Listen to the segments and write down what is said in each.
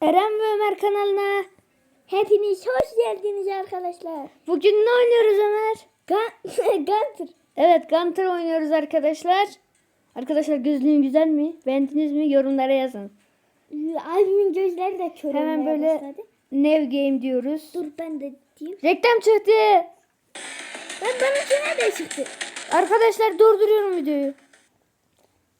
Eren ve Ömer kanalına. Hepiniz hoş geldiniz arkadaşlar. Bugün ne oynuyoruz Ömer? Gun Gunter. Evet Gunter oynuyoruz arkadaşlar. Arkadaşlar gözlüğün güzel mi? Beğendiniz mi? Yorumlara yazın. Abimin gözleri de kör Hemen böyle başladı. Nev Game diyoruz. Dur ben de diyeyim. Reklam çıktı. Ben benimkine de çıktı. Arkadaşlar durduruyorum videoyu.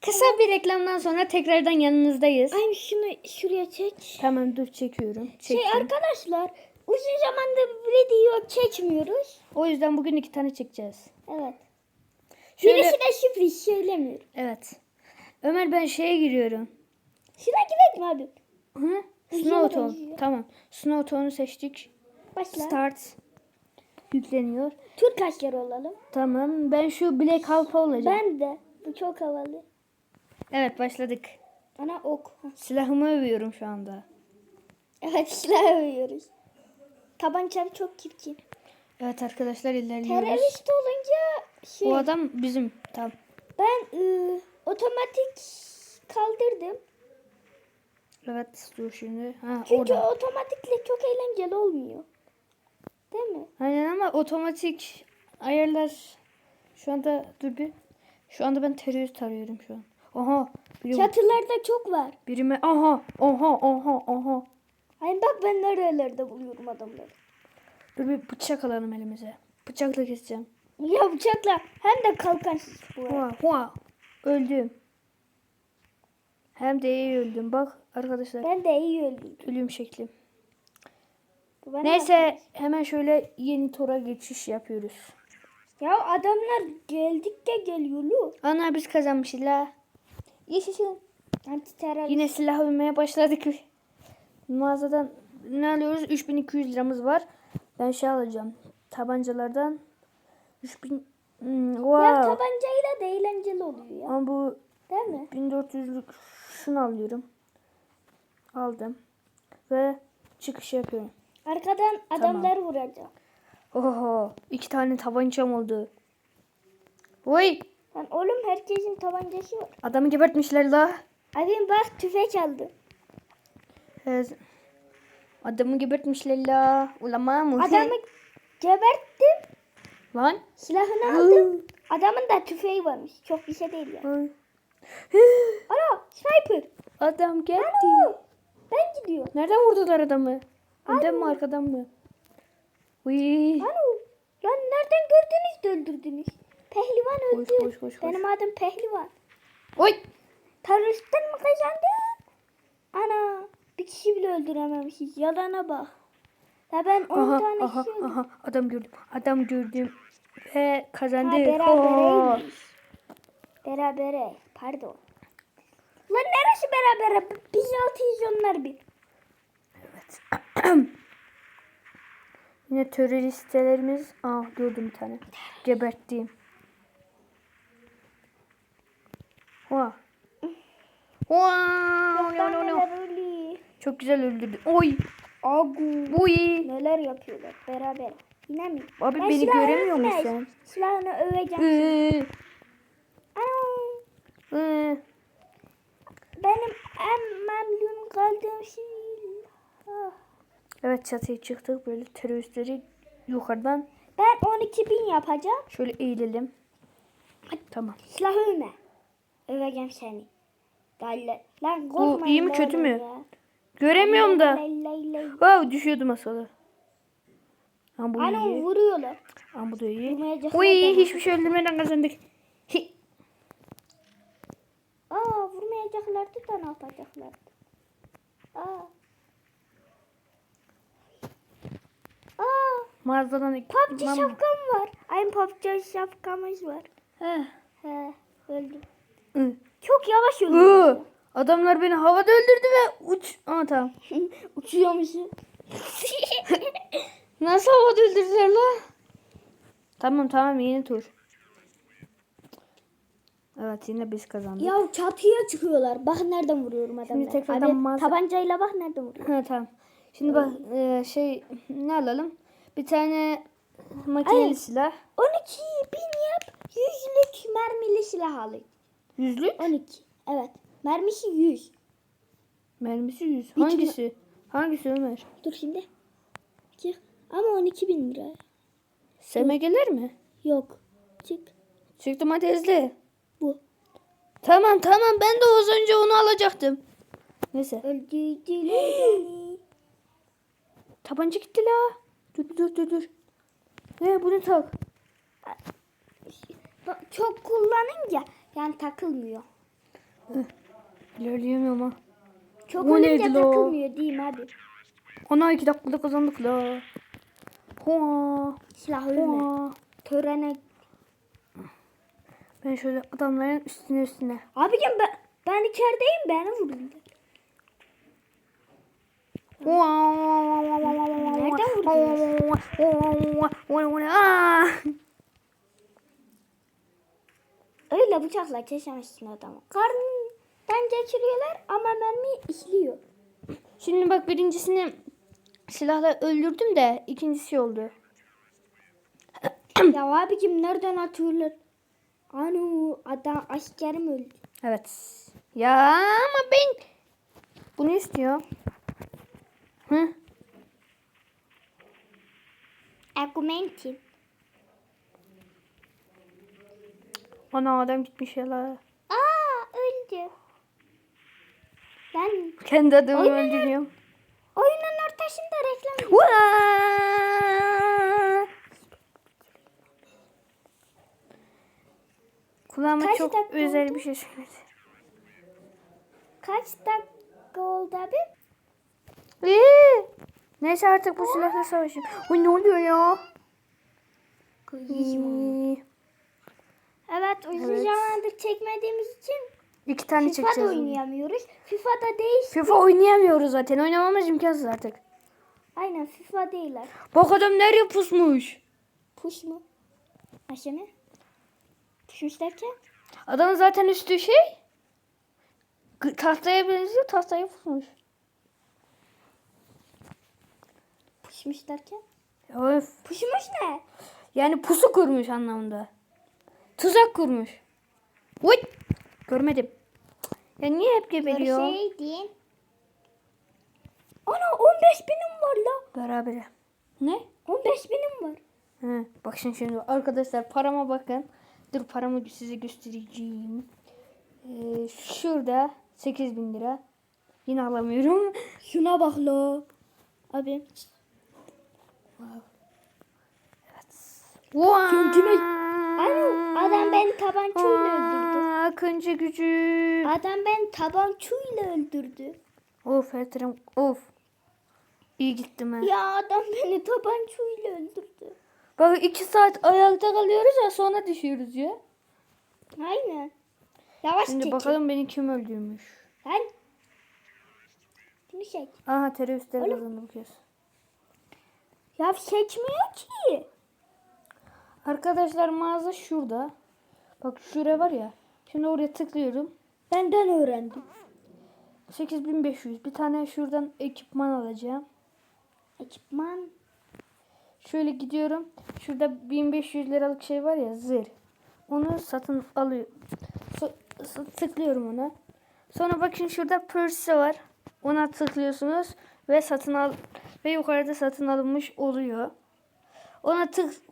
Kısa bir reklamdan sonra tekrardan yanınızdayız. Ay şunu şuraya çek. Tamam dur çekiyorum. Şey Çektim. arkadaşlar uzun zamandır video çekmiyoruz. O yüzden bugün iki tane çekeceğiz. Evet. Şöyle- Birisi de sürpriz söylemiyorum. Evet. Ömer ben şeye giriyorum. Şuna gidelim abi. Hı? Bir Snow şeye Tone. benziyor. Tamam. Snow Tone'u seçtik. Başla. Start. Yükleniyor. Türk askeri olalım. Tamam. Ben şu Black Halpa olacağım. Ben de. Bu çok havalı. Evet başladık. Ana ok. Silahımı övüyorum şu anda. Evet silah övüyoruz. Tabancam çok çirkin. Evet arkadaşlar ilerliyoruz. Terörist olunca şey, Bu adam bizim. Tamam. ben ıı, otomatik kaldırdım. Evet dur şimdi. Ha, Çünkü orada. otomatikle çok eğlenceli olmuyor. Değil mi? Aynen ama otomatik ayarlar şu anda dur bir. Şu anda ben terörist arıyorum şu an. Aha. Biri, Çatılarda çok var. birime aha aha aha aha. Ay bak ben nerelerde buluyorum adamları. Dur bir bıçak alalım elimize. Bıçakla keseceğim. Ya bıçakla hem de kalkansız bu. Hua hua. Öldüm. Hem de iyi öldüm. Bak arkadaşlar. Ben de iyi öldüm. Ölüm şeklim. Neyse bak. hemen şöyle yeni tora geçiş yapıyoruz. Ya adamlar geldikçe geliyor lu. Ana biz kazanmışız la. Yaşasın. Anti. Yine silah övmeye başladık. Mağazadan ne alıyoruz? 3200 liramız var. Ben şey alacağım. Tabancalardan 3000 hmm, Ya wow. tabancayla da eğlenceli oluyor ya. Ama bu Değil mi? 1400'lük şunu alıyorum. Aldım. Ve çıkış yapıyorum. Arkadan adamları vuracağım. Oho, iki tane tabancam oldu. Oy, Lan oğlum herkesin tabancası var. adamı gebertmişler la. Abim bak tüfek aldı. Evet. Adamı gebertmişler la. Ulama mı? Adamı geberttim. Lan. Silahını aldım. Adamın da tüfeği varmış. Çok bir şey değil ya. Ay. Ana sniper. Adam geldi. Alo. Ben gidiyorum. Nereden vurdular adamı? Önden mi arkadan mı? Uy. Alo. Ya nereden gördünüz de öldürdünüz? Pehlivan Koş, öldü. koş, koş, koş. Benim adım Pehlivan. Oy. Teröristten mi kazandın? Ana. Bir kişi bile öldürememişiz. Yalana bak. Ya ben 10 Aha, tane aha, kişi aha. Adam gördüm. Adam gördüm. Ve kazandı. Ha. Berabere. Pardon. Lan neresi berabere? Biz altıyız onlar bir. Yine teröristlerimiz. Aa gördüm bir tane. Geberttiğim. Hoa. Hoa. Lan neler öyle. Çok güzel öldürdü. Oy. Agu. Uy. Neler yapıyorlar beraber. Yine mi? Abi Ben beni göremiyor musun övmeyeceğim. Silahını öveceğim. Ana. ıı. Benim en memnun kaldığım şey. Ah. Evet çatıya çıktık. Böyle teröristleri yukarıdan Ben 12 bin yapacağım. şöyle eğilelim. Tamam. Silah övme. Öveceğim seni. Galle. Lan Bu iyi mi kötü mü? ya. Göremiyorum da. Wow düşüyordu masalı. Ama bu Ana iyi. vuruyorlar. Ama bu da iyi. Uy hiçbir şey öldürmeden kazandık. Hi. Aa vurmayacaklardı da ne yapacaklardı? Aa. Aa Mağazadan PUBG şapkam var. Ay PUBG şapkamız var. Heh. He öldüm. Çok yavaş öldüm. Adamlar beni havada öldürdü ve uç. Aa tamam. Uçuyormuşum. Nasıl havada öldürdüler la? Tamam tamam yeni tur. Evet yine biz kazandık. ya çatıya çıkıyorlar. Bak nereden vuruyorum adamları. tekrardan Abi, mağaza- tabancayla bak nereden vuruyorum. Ha tamam. Şimdi bak e, şey ne alalım? Bir tane makineli Ay. silah. 12 bin yap. Yüzlük mermili silah al. Yüzlük. 12. Evet. Mermisi 100. Mermisi yüz. Hiç mi- Hangisi? Hangisi Ömer? Dur şimdi. Çık. Ama 12 bin lira. SMG'ler mi? Yok. Çık. Çıktım hadi izle. Bu. Tamam tamam ben de az önce onu alacaktım. Neyse. Öldürdüler. Tabanca gitti la. Dur dur dur dur. Ne bunu tak. Bak, Çok kullanınca yani takılmıyor. İlerleyemiyorum ha. Çok Bu olunca neydi la? takılmıyor mi abi? Ana iki dakikada kazandık la. Hoa. Silah ölme. Hoa. Törene. Ben şöyle adamların üstüne üstüne. Abicim ben, ben içerideyim beni vurun. Nereden vurdunuz? Öyle bıçakla kesemezsin adamı. Karnından geçiriyorlar ama mermi işliyor. Şimdi bak birincisini silahla öldürdüm de ikincisi oldu. ya abicim nereden atıyorlar? Anu adam askerim öldü. Evet. Ya ama ben bunu istiyor. Hı? Argumentin. Ana adam gitmiş ya la. Aa öldü. Ben Kendi adamı Oyna. öldürüyorum. oyunun ortasında reklam. Vaa! Kulağıma Kaç çok özel oldu? bir şey söyledi. Kaç dakika oldu abi? Ee, Neyse artık bu silahla savaşayım. Oy ne oluyor ya? Ee, Evet uzun Evet. zamandır çekmediğimiz için İki tane FIFA'da çekeceğiz. bunu. oynayamıyoruz. FIFA'da değil. FIFA oynayamıyoruz zaten. Oynamamız imkansız artık. Aynen FIFA değiller. Bak adam nereye pusmuş. Push mu? Aşı mı? Pushmuş derken? Adamın zaten üstü şey. Tahtaya benziyor. Tahtaya pusmuş. Pushmuş derken? Öf. Pushmuş ne? Yani pusu kurmuş anlamında. Tuzak kurmuş. Uy! Görmedim. Ya niye hep geberiyor? Görseydin. Ana 15 binim var la. Berabere. Ne? 15 binim var. He, bak şimdi, şimdi arkadaşlar parama bakın. Dur paramı size göstereceğim. Ee, şurada 8000 lira. Yine alamıyorum. Şuna bak la. Abi. Wow. Kendime- Ana adam beni tabancayla öldürdü. Akıncı gücü. Adam beni tabancayla öldürdü. Of Ertuğrul of. İyi gittim ha. Ya adam beni tabancayla öldürdü. Bak iki saat ayakta kalıyoruz ya sonra düşüyoruz ya. Aynen. Yavaş Şimdi çekin. bakalım beni kim öldürmüş. Lan. Bunu çek. Aha teröristler Oğlum. kazandı bu kez. Ya seçmiyor ki. Arkadaşlar mağaza şurada. Bak şuraya var ya. Şimdi oraya tıklıyorum. Benden öğrendim. 8500. Bir tane şuradan ekipman alacağım. Ekipman. Şöyle gidiyorum. Şurada 1500 liralık şey var ya zırh. Onu satın alıyor. So- so- tıklıyorum ona. Sonra bakın şurada purse var. Ona tıklıyorsunuz ve satın al ve yukarıda satın alınmış oluyor. Ona tık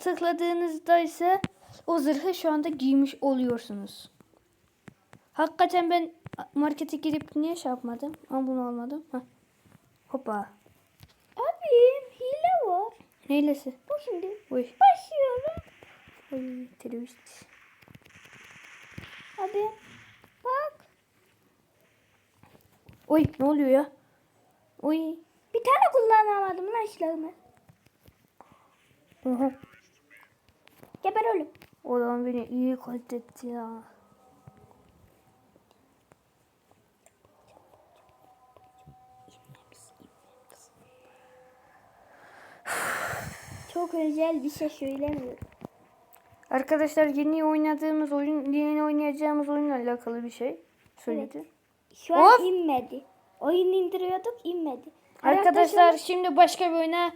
tıkladığınızda ise o zırhı şu anda giymiş oluyorsunuz. Hakikaten ben markete girip niye şey yapmadım? Ama bunu almadım. Heh. Hoppa. Abi hile var. Neylesi? Bu şimdi. Uy. Başlıyorum. Ay terörist. Abi. Bak. Oy ne oluyor ya? Oy. Bir tane kullanamadım lan silahımı. Oha. Geber oğlum. O zaman beni iyi katletti ya. Çok özel bir şey söylemiyorum. Arkadaşlar yeni oynadığımız oyun, yeni oynayacağımız oyunla alakalı bir şey söyledi. Şu an Of! inmedi. Oyun indiriyorduk inmedi. Arkadaşlar şimdi başka bir oyuna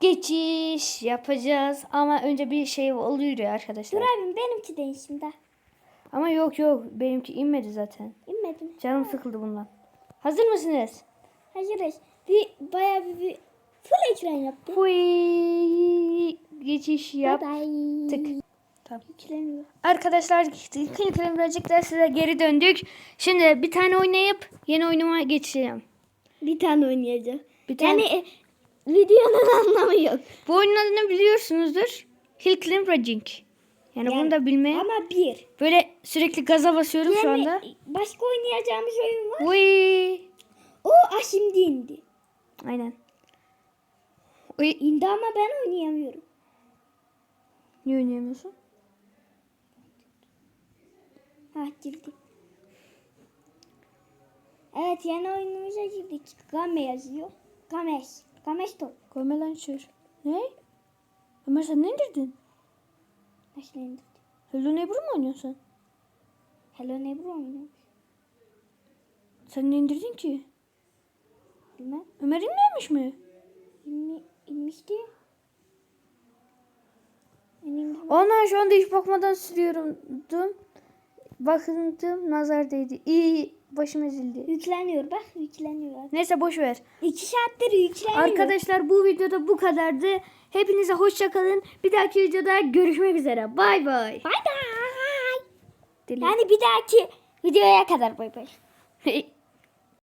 geçiş yapacağız. Ama önce bir şey oluyor ya arkadaşlar. Dur abim benimki de içinde. Ama yok yok benimki inmedi zaten. İnmedi mi? Canım sıkıldı bundan. Hazır mısınız? Hazırız. bir bayağı bir, bir full ekran yaptı. Hui. Geçiş yap. Bye bye. Tık. Tamam. Yükleniyor. Arkadaşlar kıyıklarım birazcık dersine geri döndük. Şimdi bir tane oynayıp yeni oyunuma geçeceğim. Bir tane oynayacağız. Bir tane. Yani e, videonun anlamı yok. Bu oyunun adını biliyorsunuzdur. Hill Climb Raging. Yani, bunu da bilmeye. Ama bir. Böyle sürekli gaza basıyorum şu Yani anda. başka oynayacağımız oyun var. Hui. O ah şimdi indi. Aynen. Uy. İndi ama ben oynayamıyorum. Niye oynayamıyorsun? Ha girdi. Evet yeni oyunumuza girdik. Game yazıyor. Gameş. Gameş top. Görme lan şur. Ne? Ömer sen ne indirdin? Nasıl indirdi? Hello Neighbor mu oynuyorsun sen? Hello Neighbor oynuyor. Sen ne indirdin ki? Bilmem. Ömer inmemiş mi? İnmi, inmişti. Ona şu anda hiç bakmadan sürüyorum. Bakındım nazar değdi. İyi başım ezildi. Yükleniyor bak yükleniyor. Neyse boş ver. İki saattir yükleniyor. Arkadaşlar bu videoda bu kadardı. Hepinize hoşça kalın. Bir dahaki videoda görüşmek üzere. Bay bay. Bay bay. Yani bir dahaki videoya kadar bay bay.